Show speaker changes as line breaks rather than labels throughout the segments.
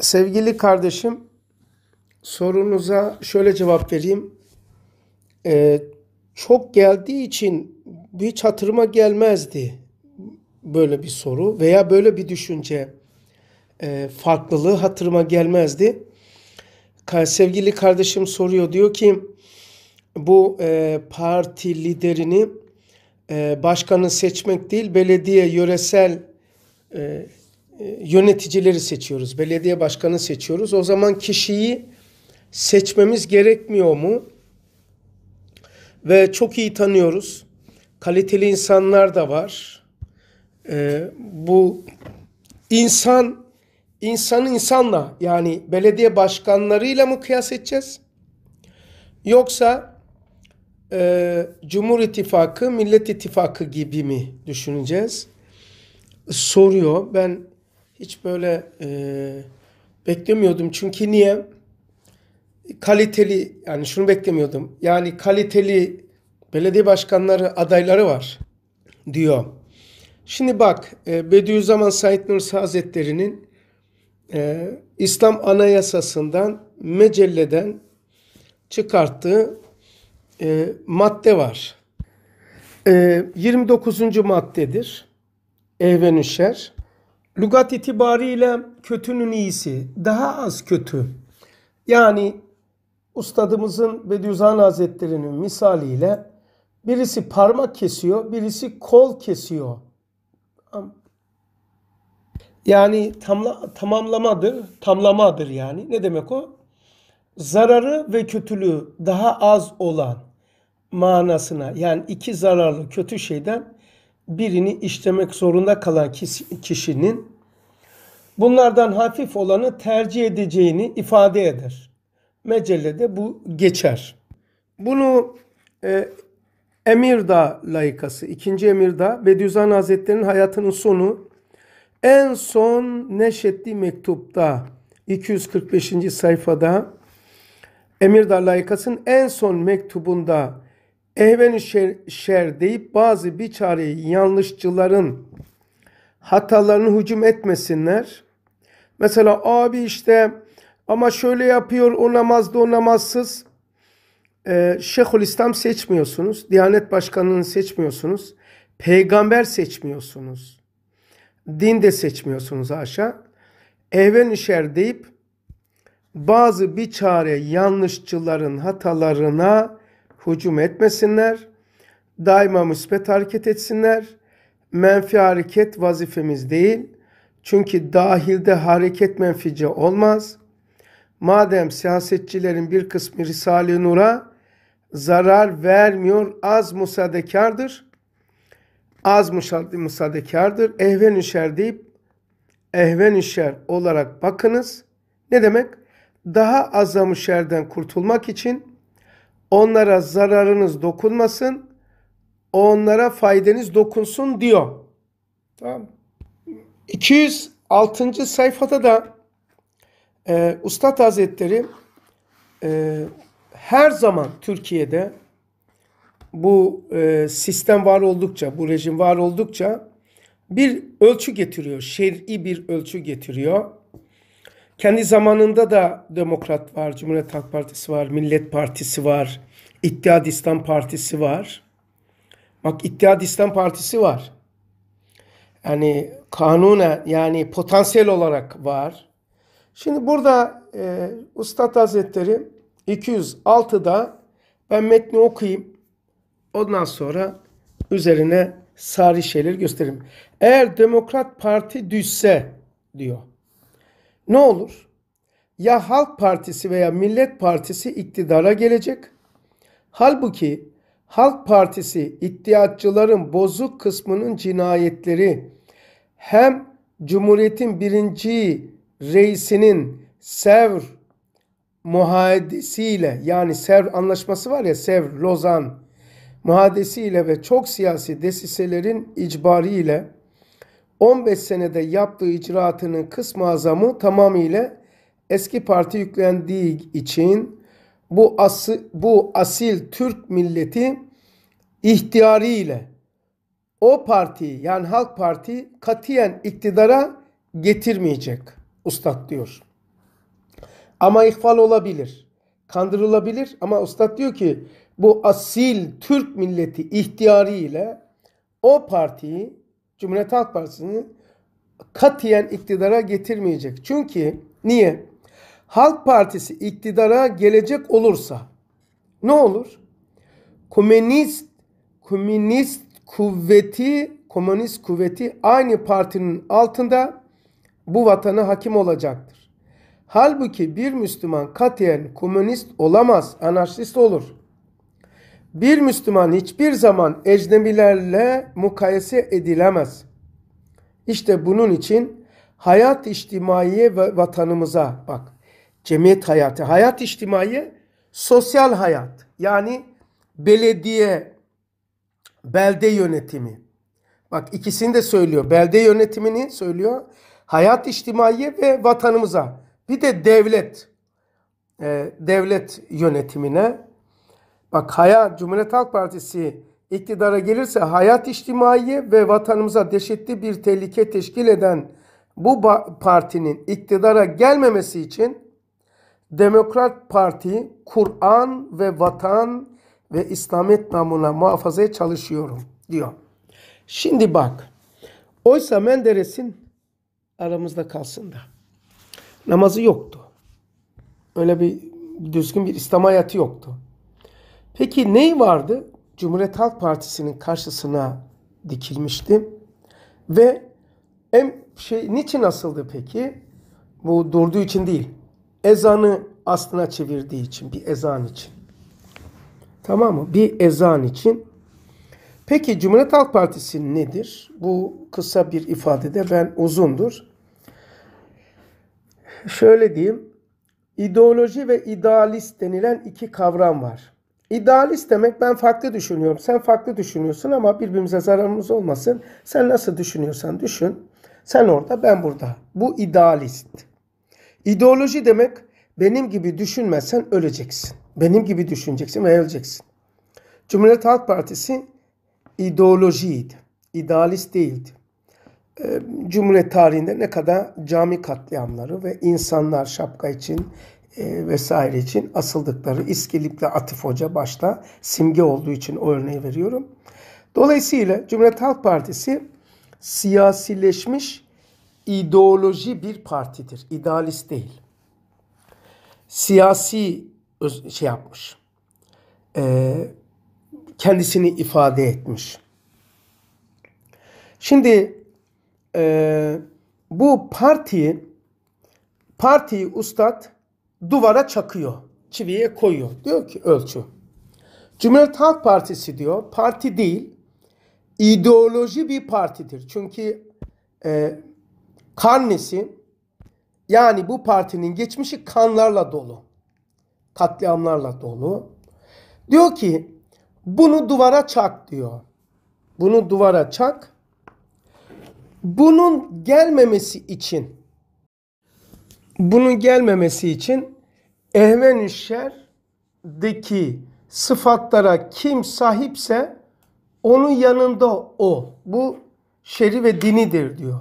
Sevgili kardeşim, sorunuza şöyle cevap vereyim. Ee, çok geldiği için hiç hatırıma gelmezdi böyle bir soru veya böyle bir düşünce e, farklılığı hatırıma gelmezdi. Sevgili kardeşim soruyor diyor ki bu e, parti liderini e, başkanı seçmek değil belediye yöresel e, yöneticileri seçiyoruz. Belediye başkanı seçiyoruz. O zaman kişiyi seçmemiz gerekmiyor mu? Ve çok iyi tanıyoruz. Kaliteli insanlar da var. Ee, bu insan insanı insanla yani belediye başkanlarıyla mı kıyas edeceğiz? Yoksa e, Cumhur İttifakı, Millet İttifakı gibi mi düşüneceğiz? Soruyor. Ben hiç böyle e, beklemiyordum. Çünkü niye? Kaliteli yani şunu beklemiyordum. Yani kaliteli belediye başkanları adayları var diyor. Şimdi bak e, Bediüzzaman Said Nursi Hazretleri'nin e, İslam Anayasası'ndan Mecelle'den çıkarttığı e, madde var. E, 29. maddedir. Ehvenüşer. Lugat itibariyle kötünün iyisi, daha az kötü. Yani ustadımızın Bediüzzaman Hazretleri'nin misaliyle birisi parmak kesiyor, birisi kol kesiyor. Yani tamla, tamamlamadır, tamlamadır yani. Ne demek o? Zararı ve kötülüğü daha az olan manasına yani iki zararlı kötü şeyden birini işlemek zorunda kalan kişinin bunlardan hafif olanı tercih edeceğini ifade eder. Mecellede bu geçer. Bunu e, Emirdağ layıkası, ikinci Emirdağ, Bediüzzaman Hazretleri'nin hayatının sonu en son neşettiği mektupta 245. sayfada Emirdağ layıkasının en son mektubunda ehven şer, şer deyip bazı biçareyi yanlışçıların hatalarını hücum etmesinler. Mesela abi işte ama şöyle yapıyor o namazda o namazsız. Ee, Şeyhülislam seçmiyorsunuz. Diyanet Başkanı'nı seçmiyorsunuz. Peygamber seçmiyorsunuz. Din de seçmiyorsunuz aşağı. Ehven işer deyip bazı biçare yanlışçıların hatalarına hücum etmesinler. Daima müspet hareket etsinler. Menfi hareket vazifemiz değil. Çünkü dahilde hareket menfice olmaz. Madem siyasetçilerin bir kısmı Risale-i Nur'a zarar vermiyor, az musadekardır. Az musadekardır. Ehven işer deyip ehven işer olarak bakınız. Ne demek? Daha azam şerden kurtulmak için Onlara zararınız dokunmasın, onlara faydanız dokunsun diyor. Tamam. 206. sayfada da e, Ustad Hazretleri e, her zaman Türkiye'de bu e, sistem var oldukça, bu rejim var oldukça bir ölçü getiriyor. Şer'i bir ölçü getiriyor. Kendi zamanında da Demokrat var, Cumhuriyet Halk Partisi var, Millet Partisi var, İttihad İslam Partisi var. Bak İttihad İslam Partisi var. Yani kanuna yani potansiyel olarak var. Şimdi burada e, Ustad Hazretleri 206'da ben metni okuyayım. Ondan sonra üzerine sari şeyler göstereyim. Eğer Demokrat Parti düşse diyor. Ne olur? Ya Halk Partisi veya Millet Partisi iktidara gelecek. Halbuki Halk Partisi iddiatçıların bozuk kısmının cinayetleri hem Cumhuriyet'in birinci reisinin Sevr muhadesiyle yani Sevr anlaşması var ya Sevr, Lozan muhadesiyle ve çok siyasi desiselerin icbariyle 15 senede yaptığı icraatının kısmı azamı tamamıyla eski parti yüklendiği için bu, ası, bu asil Türk milleti ihtiyarı o parti yani Halk Parti katiyen iktidara getirmeyecek ustad diyor. Ama ihfal olabilir. Kandırılabilir ama Ustad diyor ki bu asil Türk milleti ihtiyarı ile o partiyi Cumhuriyet Halk Partisi'ni katiyen iktidara getirmeyecek. Çünkü niye? Halk Partisi iktidara gelecek olursa ne olur? Komünist komünist kuvveti komünist kuvveti aynı partinin altında bu vatana hakim olacaktır. Halbuki bir Müslüman katiyen komünist olamaz, anarşist olur. Bir Müslüman hiçbir zaman ecnebilerle mukayese edilemez. İşte bunun için hayat içtimaiye ve vatanımıza bak. Cemiyet hayatı, hayat içtimaiye sosyal hayat. Yani belediye, belde yönetimi. Bak ikisini de söylüyor. Belde yönetimini söylüyor. Hayat içtimaiye ve vatanımıza. Bir de devlet. E, devlet yönetimine. Bak Hayat Cumhuriyet Halk Partisi iktidara gelirse hayat içtimaiye ve vatanımıza dehşetli bir tehlike teşkil eden bu partinin iktidara gelmemesi için Demokrat Parti Kur'an ve vatan ve İslamiyet namına muhafazaya çalışıyorum diyor. Şimdi bak. Oysa Menderes'in aramızda kalsın da. Namazı yoktu. Öyle bir düzgün bir İslam hayatı yoktu. Peki ney vardı? Cumhuriyet Halk Partisi'nin karşısına dikilmişti. Ve en şey niçin asıldı peki? Bu durduğu için değil. Ezanı aslına çevirdiği için, bir ezan için. Tamam mı? Bir ezan için. Peki Cumhuriyet Halk Partisi nedir? Bu kısa bir ifadede ben uzundur. Şöyle diyeyim. İdeoloji ve idealist denilen iki kavram var. İdealist demek ben farklı düşünüyorum. Sen farklı düşünüyorsun ama birbirimize zararımız olmasın. Sen nasıl düşünüyorsan düşün. Sen orada ben burada. Bu idealist. İdeoloji demek benim gibi düşünmezsen öleceksin. Benim gibi düşüneceksin ve öleceksin. Cumhuriyet Halk Partisi ideolojiydi. İdealist değildi. Ee, Cumhuriyet tarihinde ne kadar cami katliamları ve insanlar şapka için e, vesaire için asıldıkları İskilip'le Atıf Hoca başta simge olduğu için o örneği veriyorum. Dolayısıyla Cumhuriyet Halk Partisi siyasileşmiş ideoloji bir partidir. İdealist değil. Siyasi şey yapmış. E, kendisini ifade etmiş. Şimdi e, bu partiyi partiyi ustad duvara çakıyor. Çiviye koyuyor. Diyor ki ölçü. Cumhuriyet Halk Partisi diyor parti değil ideoloji bir partidir. Çünkü e, karnesi yani bu partinin geçmişi kanlarla dolu. Katliamlarla dolu. Diyor ki bunu duvara çak diyor. Bunu duvara çak. Bunun gelmemesi için bunun gelmemesi için ehven şerdeki sıfatlara kim sahipse onun yanında o. Bu şeri ve dinidir diyor.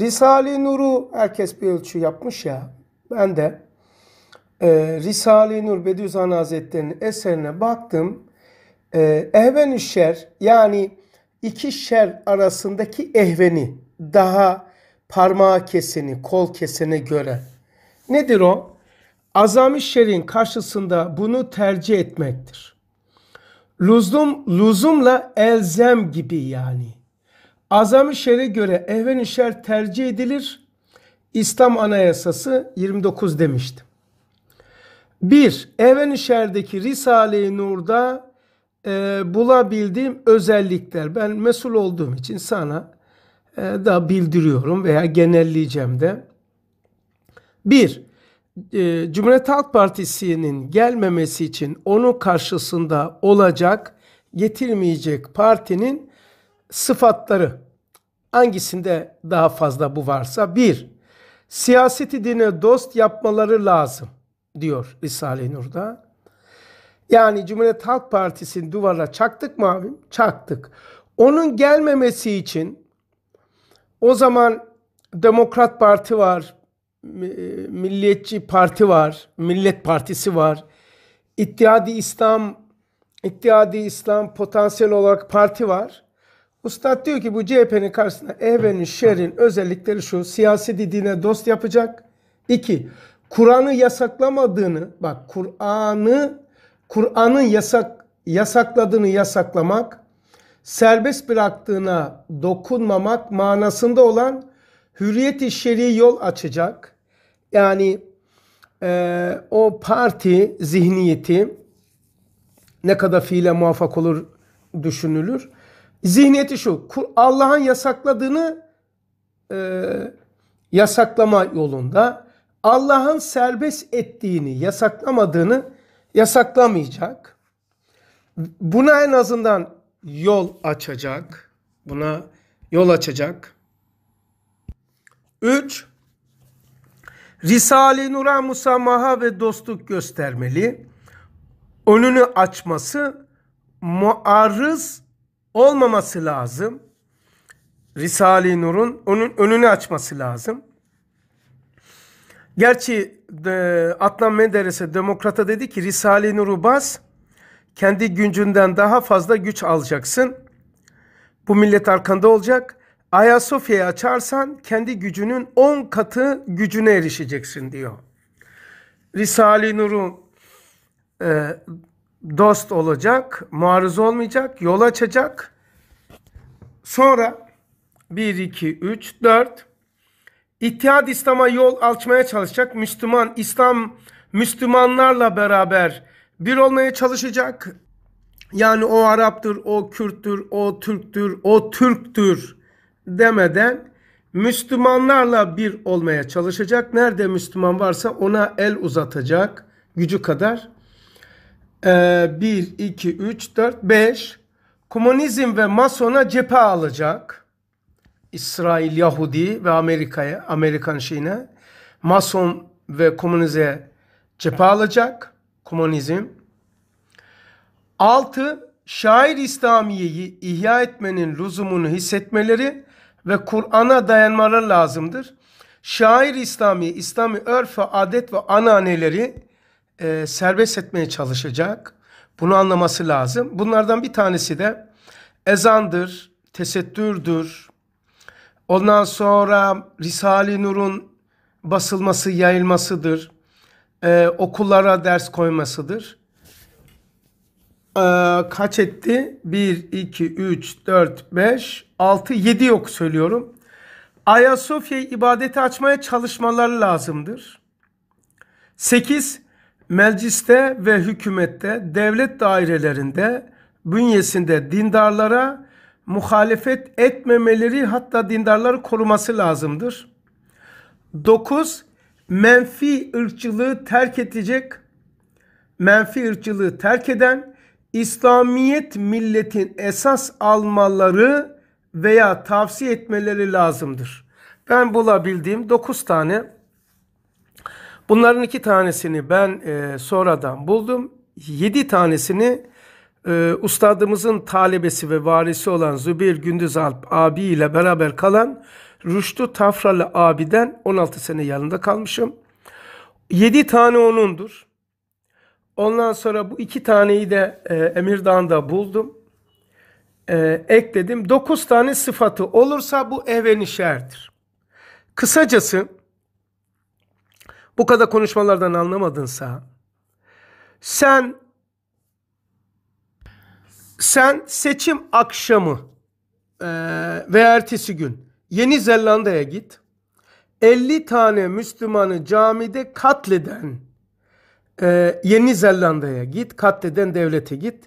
Risale-i Nur'u herkes bir ölçü yapmış ya. Ben de e, Risale-i Nur Bediüzzaman Hazretleri'nin eserine baktım. E, ehven şer yani iki şer arasındaki ehveni daha parmağı keseni, kol kesene göre. Nedir o? Azami şerin karşısında bunu tercih etmektir. Luzum, luzumla elzem gibi yani. Azami şere göre ehven şer tercih edilir. İslam Anayasası 29 demiştim. Bir, ehven şerdeki Risale-i Nur'da e, bulabildiğim özellikler. Ben mesul olduğum için sana e, da bildiriyorum veya genelleyeceğim de. Bir, e, Cumhuriyet Halk Partisi'nin gelmemesi için onun karşısında olacak, getirmeyecek partinin sıfatları. Hangisinde daha fazla bu varsa? Bir, siyaseti dine dost yapmaları lazım diyor Risale-i Nur'da. Yani Cumhuriyet Halk Partisi'nin duvara çaktık mı abim? Çaktık. Onun gelmemesi için o zaman Demokrat Parti var, Milliyetçi Parti var, Millet Partisi var. İttihadi İslam, İttihadi İslam potansiyel olarak parti var. Ustad diyor ki bu CHP'nin karşısında ehvenin şerrin özellikleri şu. Siyasi dine dost yapacak. İki, Kur'an'ı yasaklamadığını, bak Kur'an'ı Kur'an'ın yasak yasakladığını yasaklamak, serbest bıraktığına dokunmamak manasında olan hürriyet-i şer'i yol açacak. Yani e, o parti zihniyeti ne kadar fiile muvaffak olur düşünülür. Zihniyeti şu, Allah'ın yasakladığını e, yasaklama yolunda, Allah'ın serbest ettiğini, yasaklamadığını yasaklamayacak. Buna en azından yol açacak. Buna yol açacak. 3. Risale-i Nur'a musamaha ve dostluk göstermeli. Önünü açması muarız olmaması lazım. Risale-i Nur'un onun önünü açması lazım. Gerçi de, Adnan Menderes'e demokrata dedi ki Risale-i Nur'u bas kendi gücünden daha fazla güç alacaksın. Bu millet arkanda olacak. Ayasofya'yı açarsan kendi gücünün 10 katı gücüne erişeceksin diyor. Risale-i Nur'u e, dost olacak, muarız olmayacak, yol açacak. Sonra 1, 2, 3, 4 İttihad İslam'a yol açmaya çalışacak. Müslüman, İslam Müslümanlarla beraber bir olmaya çalışacak. Yani o Arap'tır, o Kürt'tür, o Türk'tür, o Türk'tür demeden Müslümanlarla bir olmaya çalışacak. Nerede Müslüman varsa ona el uzatacak gücü kadar. Ee, 1, 2, 3, 4, 5 komünizm ve masona cephe alacak. İsrail, Yahudi ve Amerika'ya, Amerikan şeyine mason ve komünize cephe alacak. Komünizm. 6. Şair İslamiye'yi ihya etmenin lüzumunu hissetmeleri ve Kur'an'a dayanmaları lazımdır. Şair İslami, İslami örf ve adet ve ananeleri e, serbest etmeye çalışacak. Bunu anlaması lazım. Bunlardan bir tanesi de ezandır, tesettürdür. Ondan sonra Risale-i Nur'un basılması, yayılmasıdır. E, okullara ders koymasıdır. E, kaç etti? 1, 2, 3, 4, 5, 6, 7 yok söylüyorum. Ayasofya'yı ibadete açmaya çalışmaları lazımdır. 8 mecliste ve hükümette, devlet dairelerinde, bünyesinde dindarlara muhalefet etmemeleri hatta dindarları koruması lazımdır. 9. Menfi ırkçılığı terk edecek, menfi ırkçılığı terk eden, İslamiyet milletin esas almaları veya tavsiye etmeleri lazımdır. Ben bulabildiğim 9 tane Bunların iki tanesini ben e, sonradan buldum. Yedi tanesini e, ustadımızın talebesi ve varisi olan Zübeyir Gündüz Alp abi ile beraber kalan Rüştü Tafralı abiden 16 sene yanında kalmışım. Yedi tane onundur. Ondan sonra bu iki taneyi de e, Emirdağ'da buldum. E, ekledim. Dokuz tane sıfatı olursa bu evenişerdir. Kısacası bu kadar konuşmalardan anlamadınsa sen sen seçim akşamı e, ve ertesi gün Yeni Zelanda'ya git. 50 tane Müslümanı camide katleden e, Yeni Zelanda'ya git. Katleden devlete git.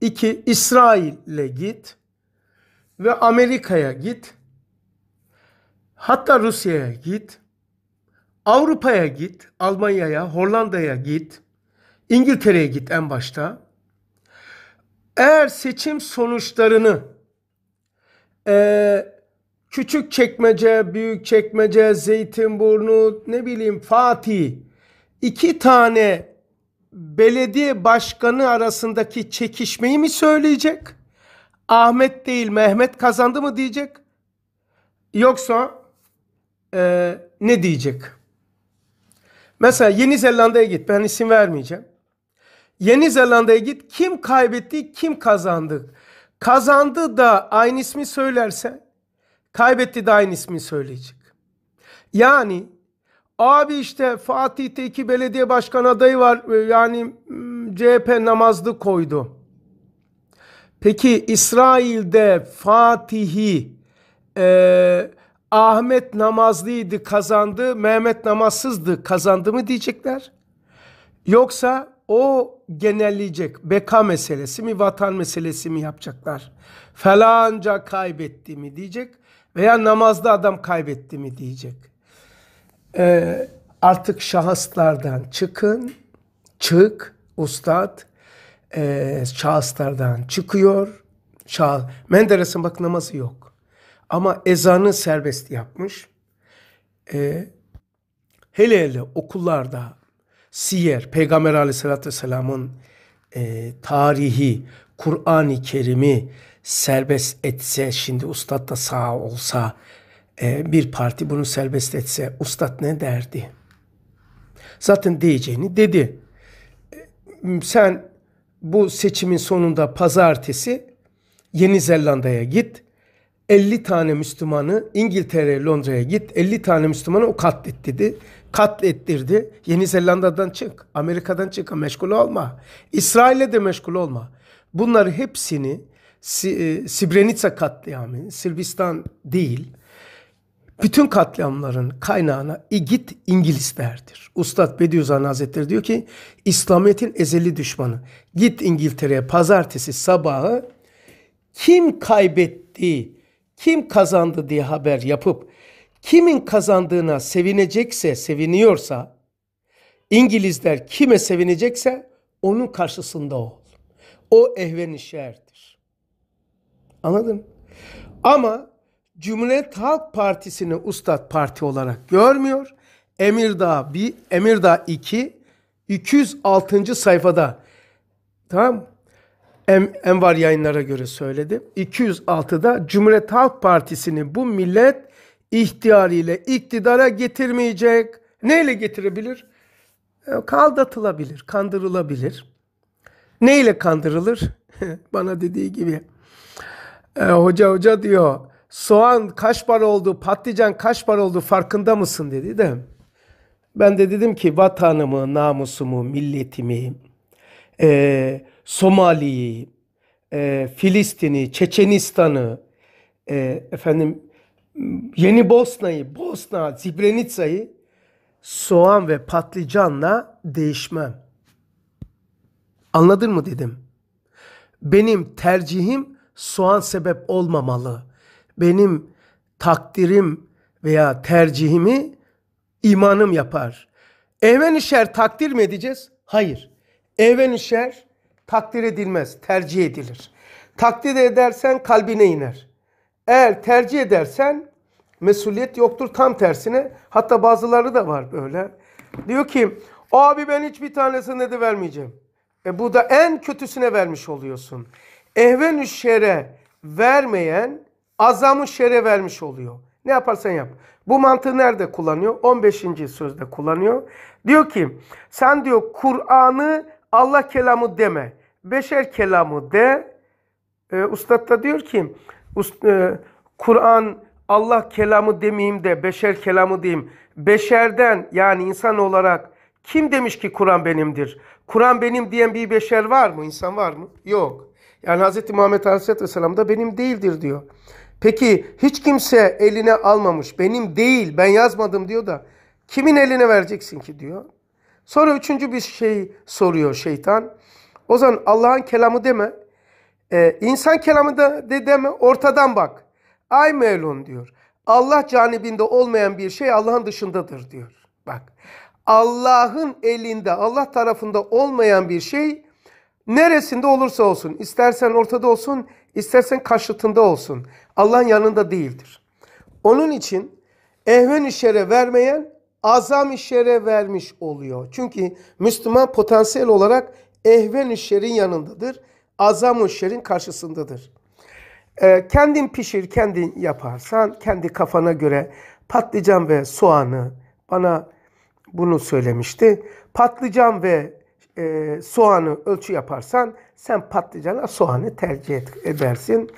İki, İsrail'e git. Ve Amerika'ya git. Hatta Rusya'ya git. Avrupa'ya git, Almanya'ya, Hollanda'ya git, İngiltere'ye git en başta. Eğer seçim sonuçlarını e, küçük çekmece, büyük çekmece, Zeytinburnu, ne bileyim Fatih iki tane belediye başkanı arasındaki çekişmeyi mi söyleyecek? Ahmet değil Mehmet kazandı mı diyecek? Yoksa e, ne diyecek? Mesela Yeni Zelanda'ya git. Ben isim vermeyeceğim. Yeni Zelanda'ya git. Kim kaybetti, kim kazandı? Kazandı da aynı ismi söylerse, kaybetti de aynı ismi söyleyecek. Yani abi işte Fatih'te iki belediye başkan adayı var. Yani hmm, CHP namazlı koydu. Peki İsrail'de Fatih'i e, Ahmet namazlıydı kazandı, Mehmet namazsızdı kazandı mı diyecekler? Yoksa o genelleyecek beka meselesi mi vatan meselesi mi yapacaklar? Falanca kaybetti mi diyecek veya namazda adam kaybetti mi diyecek. Ee, artık şahıslardan çıkın, çık ustad, e, şahıslardan çıkıyor. Şah, Menderes'in bak namazı yok. Ama ezanı serbest yapmış. E, hele hele okullarda siyer, Peygamber aleyhissalatü vesselamın e, tarihi, Kur'an-ı Kerim'i serbest etse, şimdi ustad da sağ olsa, e, bir parti bunu serbest etse, ustad ne derdi? Zaten diyeceğini dedi. E, sen bu seçimin sonunda pazartesi Yeni Zelanda'ya git. 50 tane Müslümanı İngiltere, Londra'ya git. 50 tane Müslümanı o katlet dedi. Katlettirdi. Yeni Zelanda'dan çık. Amerika'dan çık. Meşgul olma. İsrail'le de meşgul olma. Bunları hepsini e, Srebrenica katliamı, Sırbistan değil, bütün katliamların kaynağına git İngilizlerdir. Ustad Bediüzzaman Hazretleri diyor ki İslamiyet'in ezeli düşmanı. Git İngiltere'ye pazartesi sabahı kim kaybetti, kim kazandı diye haber yapıp kimin kazandığına sevinecekse, seviniyorsa İngilizler kime sevinecekse onun karşısında ol. O ehven şerdir. Anladın? Ama Cumhuriyet Halk Partisi'ni Ustad Parti olarak görmüyor. Emirdağ 1, Emirdağ 2, 206. sayfada tamam en, Envar yayınlara göre söyledi. 206'da Cumhuriyet Halk Partisi'ni bu millet ihtiyarıyla iktidara getirmeyecek. Neyle getirebilir? E, kaldatılabilir, kandırılabilir. Neyle kandırılır? Bana dediği gibi. E, hoca hoca diyor soğan kaç para oldu, patlıcan kaç para oldu farkında mısın dedi de. Ben de dedim ki vatanımı, namusumu, milletimi, e, Somali'yi, e, Filistin'i, Çeçenistan'ı, e, efendim Yeni Bosna'yı, Bosna, Zibrenica'yı soğan ve patlıcanla değişmem. Anladın mı dedim. Benim tercihim soğan sebep olmamalı benim takdirim veya tercihimi imanım yapar. Evven şer takdir mi edeceğiz? Hayır. Evven şer takdir edilmez, tercih edilir. Takdir edersen kalbine iner. Eğer tercih edersen mesuliyet yoktur tam tersine. Hatta bazıları da var böyle. Diyor ki abi ben hiçbir tanesine de vermeyeceğim. E bu da en kötüsüne vermiş oluyorsun. Ehven şere vermeyen azamı şere vermiş oluyor. Ne yaparsan yap. Bu mantığı nerede kullanıyor? 15. sözde kullanıyor. Diyor ki sen diyor Kur'an'ı Allah kelamı deme. Beşer kelamı de. E, Ustad da diyor ki e, Kur'an Allah kelamı demeyeyim de beşer kelamı diyeyim. Beşerden yani insan olarak kim demiş ki Kur'an benimdir? Kur'an benim diyen bir beşer var mı? İnsan var mı? Yok. Yani Hz. Muhammed Aleyhisselam da benim değildir diyor. Peki hiç kimse eline almamış. Benim değil ben yazmadım diyor da kimin eline vereceksin ki diyor. Sonra üçüncü bir şey soruyor şeytan. O zaman Allah'ın kelamı deme. Ee, insan kelamı da de deme ortadan bak. Ay melun diyor. Allah canibinde olmayan bir şey Allah'ın dışındadır diyor. Bak Allah'ın elinde Allah tarafında olmayan bir şey neresinde olursa olsun istersen ortada olsun istersen karşıtında olsun. Allah'ın yanında değildir. Onun için ehven işere vermeyen azam işere vermiş oluyor. Çünkü Müslüman potansiyel olarak ehven işlerin yanındadır. Azam işlerin karşısındadır. Ee, kendin pişir, kendin yaparsan kendi kafana göre patlıcan ve soğanı bana bunu söylemişti. Patlıcan ve e, soğanı ölçü yaparsan sen patlıcana soğanı tercih edersin.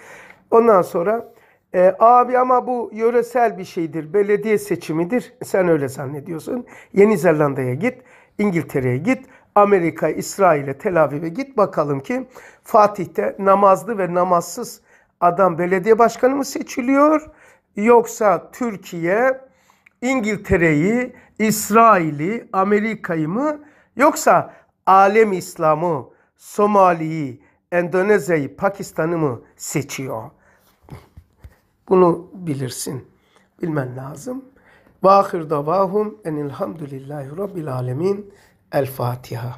Ondan sonra e, abi ama bu yöresel bir şeydir, belediye seçimidir. Sen öyle zannediyorsun. Yeni Zelanda'ya git, İngiltere'ye git, Amerika, İsrail'e, Tel Aviv'e git bakalım ki Fatih'te namazlı ve namazsız adam belediye başkanı mı seçiliyor? Yoksa Türkiye İngiltere'yi, İsrail'i, Amerika'yı mı yoksa alem İslam'ı, Somali'yi, Endonezya'yı, Pakistan'ı mı seçiyor? Bunu bilirsin. Bilmen lazım. Ve ahir davahum enilhamdülillahi rabbil alemin. El Fatiha.